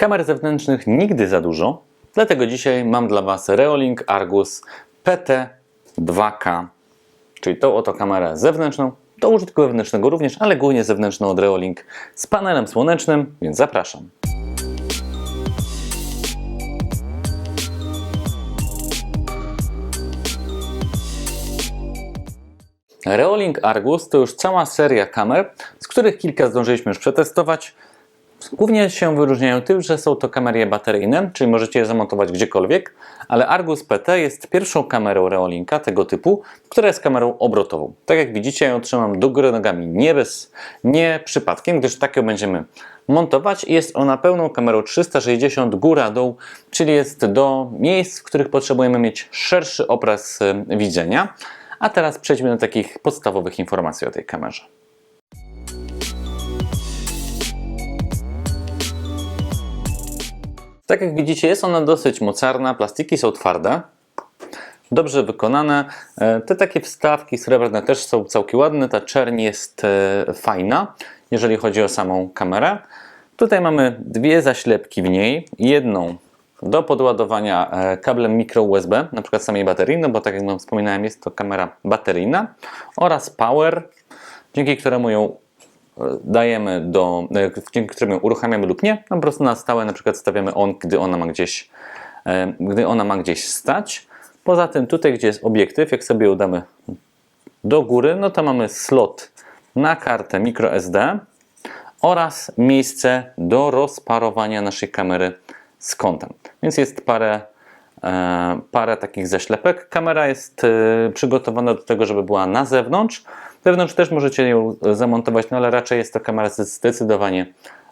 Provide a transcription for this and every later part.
Kamer zewnętrznych nigdy za dużo, dlatego dzisiaj mam dla Was Reolink Argus PT2K, czyli tą oto kamerę zewnętrzną, do użytku wewnętrznego również, ale głównie zewnętrzną od Reolink z panelem słonecznym, więc zapraszam. Reolink Argus to już cała seria kamer, z których kilka zdążyliśmy już przetestować. Głównie się wyróżniają tym, że są to kamery bateryjne, czyli możecie je zamontować gdziekolwiek, ale Argus PT jest pierwszą kamerą Reolinka tego typu, która jest kamerą obrotową. Tak jak widzicie, ją trzymam do góry nogami, nie bez, nie przypadkiem, gdyż tak ją będziemy montować jest ona pełną kamerą 360 góra-dół, czyli jest do miejsc, w których potrzebujemy mieć szerszy obraz e, widzenia. A teraz przejdźmy do takich podstawowych informacji o tej kamerze. Tak jak widzicie, jest ona dosyć mocarna, plastiki są twarde, dobrze wykonane. E, Te takie wstawki srebrne też są całkiem ładne, ta czerń jest e, fajna, jeżeli chodzi o samą kamerę. Tutaj mamy dwie zaślepki w niej, jedną do podładowania e, kablem mikro USB, na przykład samej baterii, no bo tak jak wam wspominałem, jest to kamera bateryjna oraz power, dzięki któremu ją dajemy do, e, dzięki któremu ją uruchamiamy lub nie, no po prostu na stałe na przykład stawiamy on, gdy ona ma gdzieś, e, gdy ona ma gdzieś stać. Poza tym tutaj, gdzie jest obiektyw, jak sobie ją damy do góry, no to mamy slot na kartę microSD oraz miejsce do rozparowania naszej kamery z kątem. Więc jest parę, e, parę takich zaślepek. Kamera jest e, przygotowana do tego, żeby była na zewnątrz. Wewnątrz też możecie ją zamontować, no ale raczej jest to kamera zdecydowanie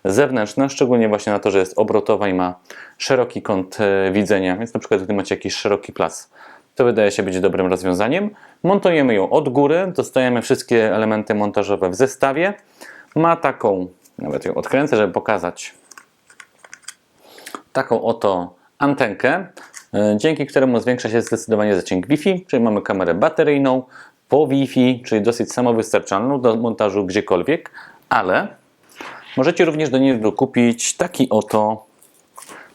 zewnętrzna, szczególnie właśnie na to, że jest obrotowa i ma szeroki kąt e, widzenia, więc na przykład gdy macie jakiś szeroki plac, to wydaje się być dobrym rozwiązaniem. Montujemy ją od góry, dostajemy wszystkie elementy montażowe w zestawie. Ma taką, nawet ją odkręcę, żeby pokazać, taką oto antenkę, e, dzięki któremu zwiększa się zdecydowanie zasięg Wi-Fi, czyli mamy kamerę bateryjną po Wi-Fi, czyli dosyć samowystarczalną do montażu gdziekolwiek, ale możecie również do niej dokupić taki oto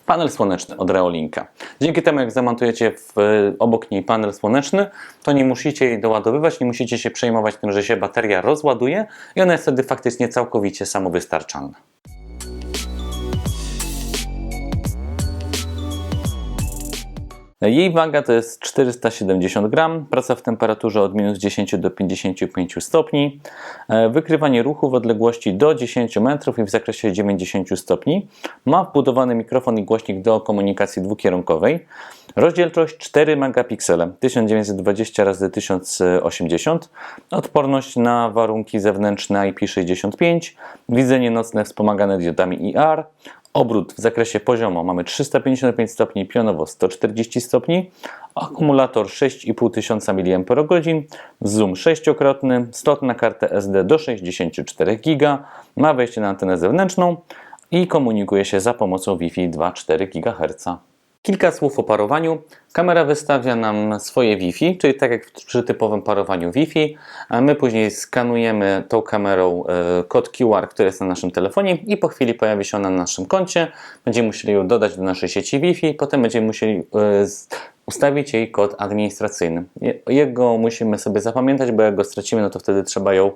panel słoneczny od Reolinka. Dzięki temu, jak zamontujecie w, obok niej panel słoneczny, to nie musicie jej doładowywać, nie musicie się przejmować tym, że się bateria rozładuje i ona jest wtedy faktycznie całkowicie samowystarczalna. Jej waga to jest 470 gram, praca w temperaturze od minus 10 do 55 stopni, e, wykrywanie ruchu w odległości do 10 metrów i w zakresie 90 stopni. Ma wbudowany mikrofon i głośnik do komunikacji dwukierunkowej. Rozdzielczość 4 megapiksele 1920 x 1080, odporność na warunki zewnętrzne IP65, widzenie nocne wspomagane diodami IR, Obrót w zakresie poziomo mamy 355 stopni, pionowo 140 stopni, akumulator 6500 mAh, zoom sześciokrotny, slot na kartę SD do 64 GB, ma wejście na antenę zewnętrzną i komunikuje się za pomocą Wi-Fi 2,4 GHz. Kilka słów o parowaniu. Kamera wystawia nam swoje Wi-Fi, czyli tak jak przy typowym parowaniu Wi-Fi. A my później skanujemy tą kamerą e, kod QR, który jest na naszym telefonie i po chwili pojawi się ona na naszym koncie. Będziemy musieli ją dodać do naszej sieci Wi-Fi, potem będziemy musieli e, ustawić jej kod administracyjny. Je- Jego musimy sobie zapamiętać, bo jak go stracimy, no to wtedy trzeba ją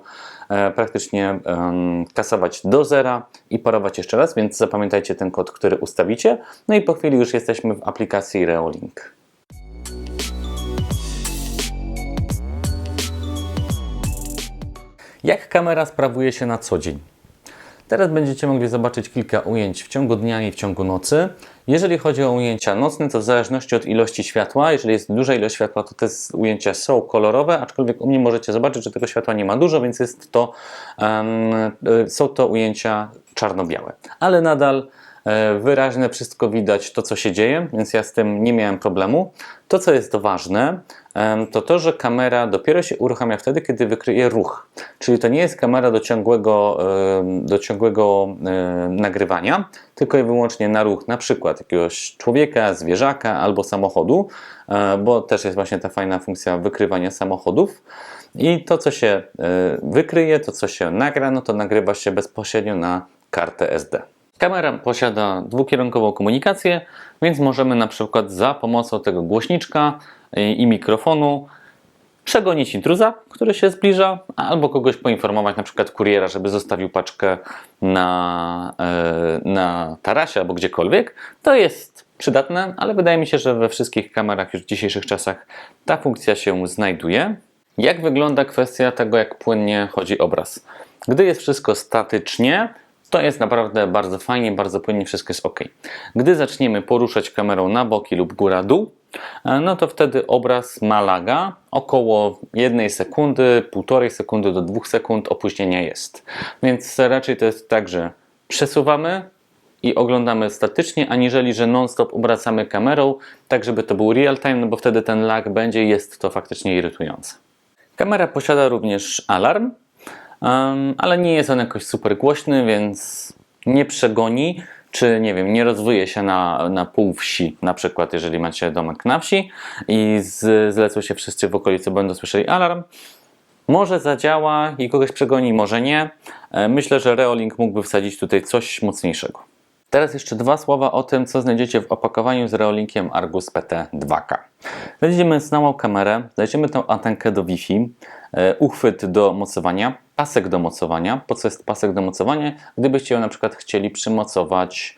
e, praktycznie em, kasować do zera i parować jeszcze raz, więc zapamiętajcie ten kod, który ustawicie. No i po chwili już jesteśmy w aplikacji Reolink. Jak kamera sprawuje się na co dzień? Teraz będziecie mogli zobaczyć kilka ujęć w ciągu dnia i w ciągu nocy. Jeżeli chodzi o ujęcia nocne, to w zależności od ilości światła, jeżeli jest duża ilość światła, to te ujęcia są kolorowe, aczkolwiek u mnie możecie zobaczyć, że tego światła nie ma dużo, więc jest to, y, są to ujęcia czarno-białe. Ale nadal e, wyraźne wszystko widać, to co się dzieje, więc ja z tym nie miałem problemu. To, co jest ważne, to to, że kamera dopiero się uruchamia wtedy, kiedy wykryje ruch. Czyli to nie jest kamera do ciągłego, do ciągłego nagrywania, tylko i wyłącznie na ruch na przykład jakiegoś człowieka, zwierzaka albo samochodu, e, bo też jest właśnie ta fajna funkcja wykrywania samochodów. I to, co się e, wykryje, to, co się nagra, no to nagrywa się bezpośrednio na kartę SD. Kamera posiada dwukierunkową komunikację, więc możemy na przykład za pomocą tego głośniczka i mikrofonu przegonić intruza, który się zbliża, albo kogoś poinformować, na przykład kuriera, żeby zostawił paczkę na, e, na tarasie albo gdziekolwiek. To jest przydatne, ale wydaje mi się, że we wszystkich kamerach już w dzisiejszych czasach ta funkcja się znajduje. Jak wygląda kwestia tego, jak płynnie chodzi obraz? Gdy jest wszystko statycznie, to jest naprawdę bardzo fajnie, bardzo płynnie, wszystko jest ok. Gdy zaczniemy poruszać kamerą na boki lub góra-dół, e, no to wtedy obraz ma laga. Około 1 sekundy, 1,5 sekundy do 2 sekund opóźnienia jest. Więc raczej to jest tak, że przesuwamy i oglądamy statycznie, aniżeli że non-stop obracamy kamerą, tak żeby to był real time, no bo wtedy ten lag będzie, jest to faktycznie irytujące. Kamera posiada również alarm, um, ale nie jest on jakoś super głośny, więc nie przegoni, czy nie wiem, nie rozwyje się na, na pół wsi, na przykład jeżeli macie domek na wsi i z, zlecą się wszyscy w okolicy, będą słyszeli alarm, może zadziała i kogoś przegoni, może nie. E, Myślę, że Reolink mógłby wsadzić tutaj coś mocniejszego. Teraz jeszcze dwa słowa o tym, co znajdziecie w opakowaniu z Reolinkiem Argus PT2K. Znajdziemy znałą kamerę, znajdziemy tą antenkę do Wi-Fi, e, uchwyt do mocowania, pasek do mocowania. Po co jest pasek do mocowania? Gdybyście ją na przykład chcieli przymocować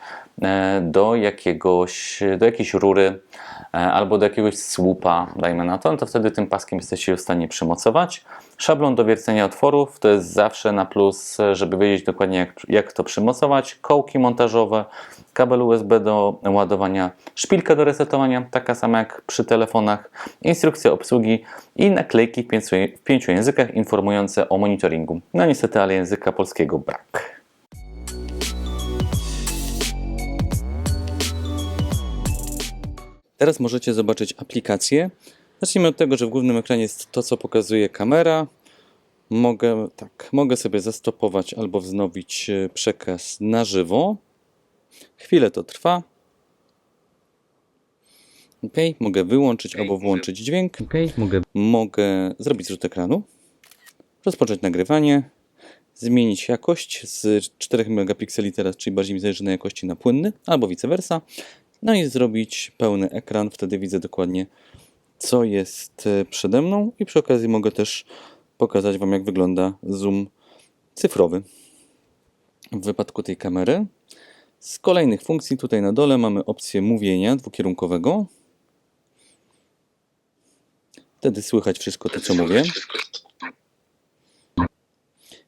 do, jakiegoś, do jakiejś rury e, albo do jakiegoś słupa, dajmy na to, no to wtedy tym paskiem jesteście w stanie przymocować. Szablon do wiercenia otworów to jest zawsze na plus, e, żeby wiedzieć dokładnie jak, jak to przymocować. Kołki montażowe, kabel USB do ładowania, szpilka do resetowania, taka sama jak przy telefonach, instrukcja obsługi i naklejki w pięciu, w pięciu językach informujące o monitoringu. No niestety, ale języka polskiego brak. Teraz możecie zobaczyć aplikację. Zacznijmy od tego, że w głównym ekranie jest to, co pokazuje kamera. Mogę, tak, mogę sobie zastopować albo wznowić e, przekaz na żywo. Chwilę to trwa. OK, mogę wyłączyć albo włączyć dźwięk. OK, mogę. Mogę zrobić zrzut ekranu, rozpocząć nagrywanie, zmienić jakość z 4 megapikseli teraz, czyli bardziej mi zależy na jakości na płynny, albo vice versa. No i zrobić pełny ekran, wtedy widzę dokładnie co jest e, przede mną i przy okazji mogę też pokazać Wam jak wygląda zoom cyfrowy w wypadku tej kamery. Z kolejnych funkcji tutaj na dole mamy opcję mówienia dwukierunkowego. Wtedy słychać wszystko to, co mówię.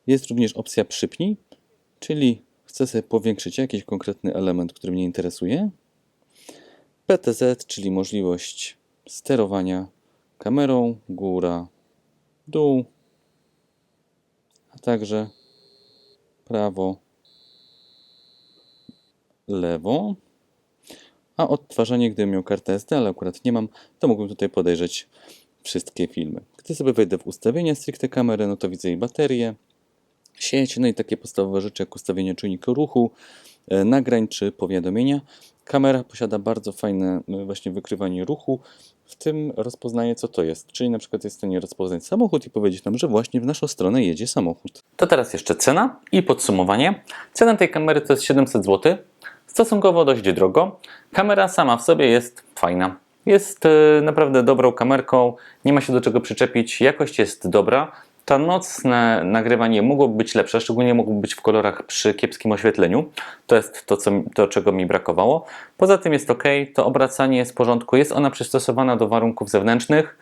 Jest również opcja przypnij, czyli chcę sobie powiększyć jakiś konkretny element, który mnie interesuje. PTZ, czyli możliwość sterowania kamerą, góra, dół, a także prawo, lewo. A odtwarzanie, gdybym miał kartę SD, ale akurat nie mam, to mógłbym tutaj podejrzeć wszystkie filmy. Gdy sobie wejdę w ustawienia stricte kamery, no to widzę jej baterię, sieć, no i takie podstawowe rzeczy jak ustawienie czujnika ruchu, e, nagrań czy powiadomienia. Kamera posiada bardzo fajne e, właśnie wykrywanie ruchu, w tym rozpoznaje co to jest. Czyli na przykład jest w stanie rozpoznać samochód i powiedzieć nam, że właśnie w naszą stronę jedzie samochód. To teraz jeszcze cena i podsumowanie. Cena tej kamery to jest 700 zł. Stosunkowo dość drogo. Kamera sama w sobie jest fajna. Jest e, naprawdę dobrą kamerką, nie ma się do czego przyczepić, jakość jest dobra. To nocne nagrywanie mogłoby być lepsze, szczególnie mogłoby być w kolorach przy kiepskim oświetleniu. To jest to, co, to, czego mi brakowało. Poza tym jest ok, to obracanie jest w porządku. Jest ona przystosowana do warunków zewnętrznych,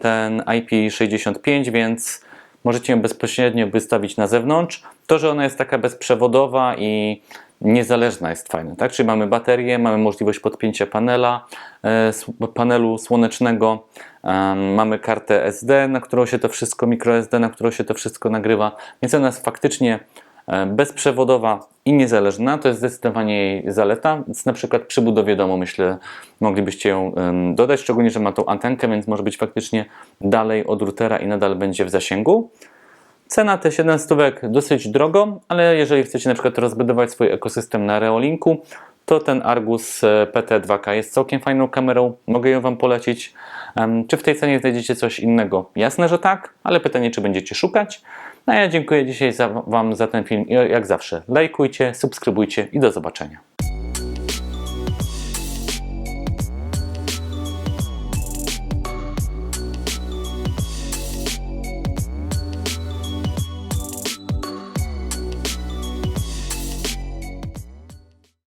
ten IP65, więc możecie ją bezpośrednio wystawić na zewnątrz. To, że ona jest taka bezprzewodowa i niezależna jest fajne, tak? Czyli mamy baterię, mamy możliwość podpięcia panela, e, panelu słonecznego, mamy kartę SD, na którą się to wszystko, microSD, na którą się to wszystko nagrywa, więc ona jest faktycznie e, bezprzewodowa i niezależna, to jest zdecydowanie jej zaleta. Więc na przykład przy budowie domu, myślę, moglibyście ją dodać, szczególnie, że ma tą antenkę, więc może być faktycznie dalej od routera i nadal będzie w zasięgu. Cena te 7 stówek dosyć drogo, ale jeżeli chcecie na przykład rozbudować swój ekosystem na Reolinku, to ten Argus e, PT2K jest całkiem fajną kamerą, mogę ją Wam polecić. Czy w tej cenie znajdziecie coś innego? Jasne, że tak, ale pytanie, czy będziecie szukać. No ja dziękuję dzisiaj za, Wam za ten film i jak zawsze lajkujcie, subskrybujcie i do zobaczenia.